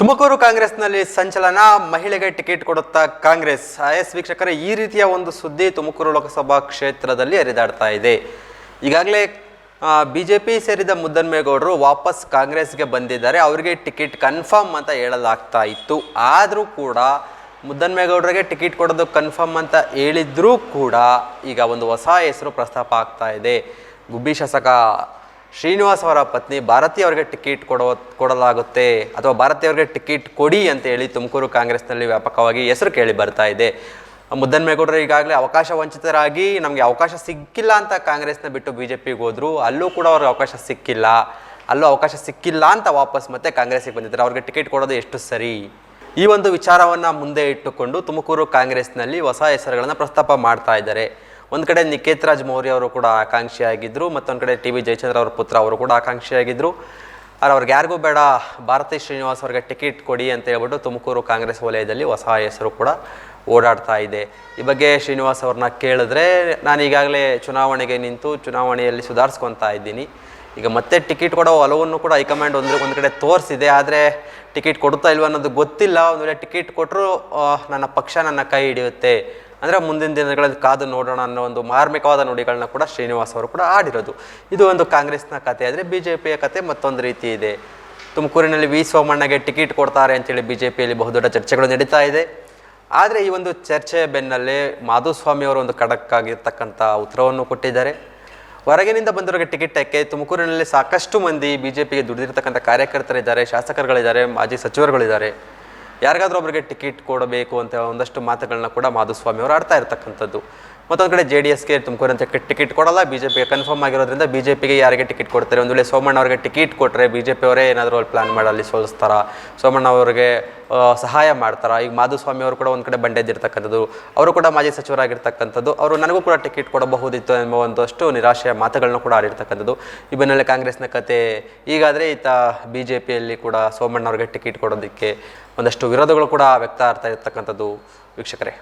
ತುಮಕೂರು ಕಾಂಗ್ರೆಸ್ನಲ್ಲಿ ಸಂಚಲನ, ಮಹಿಳೆಗೆ ಟಿಕೆಟ್ ಕೊಡುತ್ತಾ ಕಾಂಗ್ರೆಸ್. ಎಸ್ ವೀಕ್ಷಕರೇ, ಈ ರೀತಿಯ ಒಂದು ಸುದ್ದಿ ತುಮಕೂರು ಲೋಕಸಭಾ ಕ್ಷೇತ್ರದಲ್ಲಿ ಹರಿದಾಡ್ತಾ ಇದೆ. ಈಗಾಗಲೇ ಬಿ ಜೆ ಪಿ ಸೇರಿದ ಮುದ್ದನ್ಮೇಗೌಡರು ವಾಪಸ್ ಕಾಂಗ್ರೆಸ್ಗೆ ಬಂದಿದ್ದಾರೆ. ಅವರಿಗೆ ಟಿಕೆಟ್ ಕನ್ಫರ್ಮ್ ಅಂತ ಹೇಳಲಾಗ್ತಾ ಇತ್ತು. ಆದರೂ ಕೂಡ ಮುದ್ದನ್ಮೇಗೌಡರಿಗೆ ಟಿಕೆಟ್ ಕೊಡೋದು ಕನ್ಫರ್ಮ್ ಅಂತ ಹೇಳಿದ್ರೂ ಕೂಡ ಈಗ ಒಂದು ಹೊಸ ಹೆಸರು ಪ್ರಸ್ತಾಪ ಆಗ್ತಾ ಇದೆ. ಗುಬ್ಬಿ ಶಾಸಕ ಶ್ರೀನಿವಾಸ್ ಅವರ ಪತ್ನಿ ಭಾರತಿ ಅವರಿಗೆ ಟಿಕೆಟ್ ಕೊಡೋ ಕೊಡಲಾಗುತ್ತೆ ಅಥವಾ ಭಾರತಿ ಅವರಿಗೆ ಟಿಕೆಟ್ ಕೊಡಿ ಅಂತ ಹೇಳಿ ತುಮಕೂರು ಕಾಂಗ್ರೆಸ್ನಲ್ಲಿ ವ್ಯಾಪಕವಾಗಿ ಹೆಸರು ಕೇಳಿ ಬರ್ತಾ ಇದೆ. ಮುದ್ದನ್ಮೇಗೌಡರು ಈಗಾಗಲೇ ಅವಕಾಶ ವಂಚಿತರಾಗಿ ನಮಗೆ ಅವಕಾಶ ಸಿಕ್ಕಿಲ್ಲ ಅಂತ ಕಾಂಗ್ರೆಸ್ನ ಬಿಟ್ಟು ಬಿ ಜೆ ಪಿಗೆ ಹೋದ್ರು, ಅಲ್ಲೂ ಕೂಡ ಅವ್ರಿಗೆ ಅವಕಾಶ ಸಿಕ್ಕಿಲ್ಲ. ಅಲ್ಲೂ ಅವಕಾಶ ಸಿಕ್ಕಿಲ್ಲ ಅಂತ ವಾಪಸ್ ಮತ್ತೆ ಕಾಂಗ್ರೆಸ್ಗೆ ಬಂದಿದ್ದಾರೆ. ಅವ್ರಿಗೆ ಟಿಕೆಟ್ ಕೊಡೋದು ಎಷ್ಟು ಸರಿ? ಈ ಒಂದು ವಿಚಾರವನ್ನು ಮುಂದೆ ಇಟ್ಟುಕೊಂಡು ತುಮಕೂರು ಕಾಂಗ್ರೆಸ್ನಲ್ಲಿ ಹೊಸ ಹೆಸರುಗಳನ್ನು ಪ್ರಸ್ತಾಪ ಮಾಡ್ತಾ ಇದ್ದಾರೆ. ಒಂದು ಕಡೆ ನಿಕೇತ್ ರಾಜ್ ಮೌರ್ಯ ಅವರು ಕೂಡ ಆಕಾಂಕ್ಷಿಯಾಗಿದ್ದರು ಮತ್ತೊಂದು ಕಡೆ ಟಿ ವಿ ಜಯಚಂದ್ರ ಅವರ ಪುತ್ರ ಅವರು ಕೂಡ ಆಕಾಂಕ್ಷಿಯಾಗಿದ್ದರು ಆದರೆ ಅವ್ರಿಗೆ ಯಾರಿಗೂ ಬೇಡ, ಭಾರತಿ ಶ್ರೀನಿವಾಸ್ ಅವ್ರಿಗೆ ಟಿಕೆಟ್ ಕೊಡಿ ಅಂತ ಹೇಳ್ಬಿಟ್ಟು ತುಮಕೂರು ಕಾಂಗ್ರೆಸ್ ವಲಯದಲ್ಲಿ ಹೊಸ ಹೆಸರು ಕೂಡ ಓಡಾಡ್ತಾ ಇದೆ. ಈ ಬಗ್ಗೆ ಶ್ರೀನಿವಾಸ್ ಅವ್ರನ್ನ ಕೇಳಿದ್ರೆ ನಾನು ಈಗಾಗಲೇ ಚುನಾವಣೆಗೆ ನಿಂತು ಚುನಾವಣೆಯಲ್ಲಿ ಸುಧಾರಿಸ್ಕೊತಾ ಇದ್ದೀನಿ. ಈಗ ಮತ್ತೆ ಟಿಕೆಟ್ ಕೊಡೋ ಒಲವನ್ನು ಕೂಡ ಹೈಕಮಾಂಡ್ ಒಂದು ಒಂದು ಕಡೆ ತೋರಿಸಿದೆ, ಆದರೆ ಟಿಕೆಟ್ ಕೊಡ್ತಾ ಇಲ್ವ ಅನ್ನೋದು ಗೊತ್ತಿಲ್ಲ. ಒಂದು ವೇಳೆ ಟಿಕೆಟ್ ಕೊಟ್ಟರು ನನ್ನ ಪಕ್ಷ ನನ್ನ ಕೈ ಹಿಡಿಯುತ್ತೆ. ಅಂದರೆ ಮುಂದಿನ ದಿನಗಳಲ್ಲಿ ಕಾದು ನೋಡೋಣ ಅನ್ನೋ ಒಂದು ಮಾರ್ಮಿಕವಾದ ನುಡಿಗಳನ್ನ ಕೂಡ ಶ್ರೀನಿವಾಸ್ ಅವರು ಕೂಡ ಆಡಿರೋದು ಇದು ಒಂದು ಕಾಂಗ್ರೆಸ್ನ ಕತೆ, ಆದರೆ ಬಿ ಜೆ ಪಿಯ ಕತೆ ಮತ್ತೊಂದು ರೀತಿ ಇದೆ. ತುಮಕೂರಿನಲ್ಲಿ ವಿ ಸೋಮಣ್ಣಗೆ ಟಿಕೆಟ್ ಕೊಡ್ತಾರೆ ಅಂತೇಳಿ ಬಿ ಜೆ ಪಿಯಲ್ಲಿ ಬಹುದೊಡ್ಡ ಚರ್ಚೆಗಳು ನಡೀತಾ ಇದೆ. ಆದರೆ ಈ ಒಂದು ಚರ್ಚೆಯ ಬೆನ್ನಲ್ಲೇ ಮಾಧುಸ್ವಾಮಿ ಅವರು ಒಂದು ಖಡಕ್ಕಾಗಿರ್ತಕ್ಕಂಥ ಉತ್ತರವನ್ನು ಕೊಟ್ಟಿದ್ದಾರೆ. ಹೊರಗಿನಿಂದ ಬಂದವರಿಗೆ ಟಿಕೆಟ್ ಯಾಕೆ ತುಮಕೂರಿನಲ್ಲಿ ಸಾಕಷ್ಟು ಮಂದಿ ಬಿ ಜೆ ಪಿಗೆ ದುಡಿದಿರ್ತಕ್ಕಂಥ ಕಾರ್ಯಕರ್ತರಿದ್ದಾರೆ ಶಾಸಕರುಗಳಿದ್ದಾರೆ, ಮಾಜಿ ಸಚಿವರುಗಳಿದ್ದಾರೆ. ಯಾರಿಗಾದ್ರೂ ಒಬ್ಬರಿಗೆ ಟಿಕೆಟ್ ಕೊಡಬೇಕು ಅಂತ ಒಂದಷ್ಟು ಮಾತುಗಳನ್ನ ಕೂಡ ಮಾಧುಸ್ವಾಮಿ ಅವರು ಆಡ್ತಾ ಇರ್ತಕ್ಕಂಥದ್ದು. ಮತ್ತೊಂದು ಕಡೆ ಜೆ ಡಿ ಎಸ್ಗೆ ತುಮಕೂರಂತ ಟಿಕೆಟ್ ಕೊಡಲ್ಲ. ಬಿ ಜೆ ಪಿಗೆ ಕನ್ಫರ್ಮ್ ಆಗಿರೋದ್ರಿಂದ ಬಿ ಜೆ ಪಿಗೆ ಯಾರಿಗೆ ಟಿಕೆಟ್ ಕೊಡ್ತಾರೆ? ಒಂದು ವೇಳೆ ಸೋಮಣ್ಣ ಅವರಿಗೆ ಟಿಕೆಟ್ ಕೊಟ್ಟರೆ ಬಿ ಜೆ ಪಿ ಅವರೇ ಏನಾದರೂ ಅಲ್ಲಿ ಪ್ಲಾನ್ ಮಾಡಲ್ಲಿ ಸೋಲಿಸ್ತಾರ? ಸೋಮಣ್ಣ ಅವರಿಗೆ ಸಹಾಯ ಮಾಡ್ತಾರ? ಈಗ ಮಾಧುಸ್ವಾಮಿ ಅವರು ಕೂಡ ಒಂದು ಕಡೆ ಬಂಡೆದ್ದಿರ್ತಕ್ಕಂಥದ್ದು ಅವರು ಕೂಡ ಮಾಜಿ ಸಚಿವರಾಗಿರ್ತಕ್ಕಂಥದ್ದು. ಅವರು ನನಗೂ ಕೂಡ ಟಿಕೆಟ್ ಕೊಡಬಹುದಿತ್ತು ಎಂಬ ಒಂದಷ್ಟು ನಿರಾಶೆಯ ಮಾತುಗಳನ್ನ ಕೂಡ ಆಡಿರ್ತಕ್ಕಂಥದ್ದು. ಈ ಬೆನ್ನಲ್ಲೇ ಕಾಂಗ್ರೆಸ್ನ ಕತೆ, ಈಗಾದರೆ ಈತ ಬಿ ಜೆ ಪಿಯಲ್ಲಿ ಕೂಡ ಸೋಮಣ್ಣ ಅವರಿಗೆ ಟಿಕೆಟ್ ಕೊಡೋದಕ್ಕೆ ಒಂದಷ್ಟು ವಿರೋಧಗಳು ಕೂಡ ವ್ಯಕ್ತ ಆಗ್ತಾ ಇರ್ತಕ್ಕಂಥದ್ದು. ವೀಕ್ಷಕರೇ.